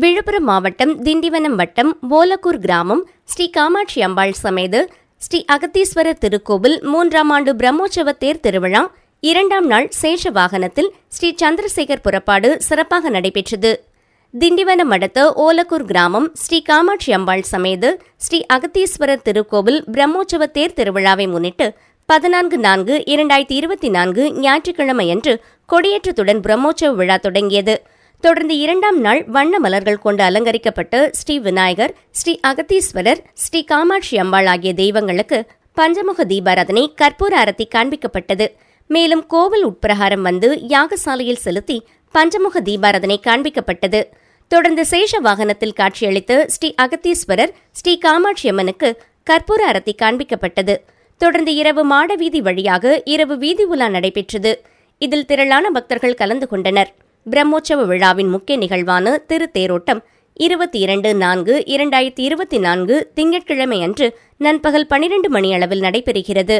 விழுப்புரம் மாவட்டம் திண்டிவனம் வட்டம் ஓலக்கூர் கிராமம் ஸ்ரீ காமாட்சி அம்பாள் சமேத ஸ்ரீ அகத்தீஸ்வரர் திருக்கோவில் மூன்றாம் ஆண்டு பிரம்மோற்சவ தேர் திருவிழா இரண்டாம் நாள் சேஷ வாகனத்தில் ஸ்ரீ சந்திரசேகர் புறப்பாடு சிறப்பாக நடைபெற்றது. திண்டிவனம் அடுத்த ஓலக்கூர் கிராமம் ஸ்ரீ காமாட்சி அம்பாள் சமேத ஸ்ரீ அகத்தீஸ்வரர் திருக்கோவில் பிரம்மோற்சவ தேர் திருவிழாவை முன்னிட்டு பதினான்கு நான்கு இரண்டாயிரத்தி இருபத்தி நான்கு ஞாயிற்றுக்கிழமையன்று கொடியேற்றத்துடன் பிரம்மோற்சவ விழா தொடங்கியது. தொடர்ந்து இரண்டாம் நாள் வண்ண மலர்கள் கொண்டு அலங்கரிக்கப்பட்டு ஸ்ரீ விநாயகர் ஸ்ரீ அகத்தீஸ்வரர் ஸ்ரீ காமாட்சி அம்பாள் ஆகிய தெய்வங்களுக்கு பஞ்சமுக தீபாராதனை கற்பூர அரத்தி காண்பிக்கப்பட்டது. மேலும் கோவில் உட்பிரகாரம் வந்து யாகசாலையில் செலுத்தி பஞ்சமுக தீபாராதனை காண்பிக்கப்பட்டது. தொடர்ந்து சேஷ வாகனத்தில் காட்சியளித்து ஸ்ரீ அகத்தீஸ்வரர் ஸ்ரீ காமாட்சி அம்மனுக்கு கற்பூர அரத்தி காண்பிக்கப்பட்டது. தொடர்ந்து இரவு மாட வீதி வழியாக இரவு வீதி உலா நடைபெற்றது. இதில் திரளான பக்தர்கள் கலந்து கொண்டனர். பிரம்மோற்சவ விழாவின் முக்கிய நிகழ்வான திருத்தேரோட்டம் இருபத்தி இரண்டு நான்கு இரண்டாயிரத்தி இருபத்தி நான்கு திங்கட்கிழமை அன்று நண்பகல் பனிரெண்டு மணியளவில் நடைபெறுகிறது.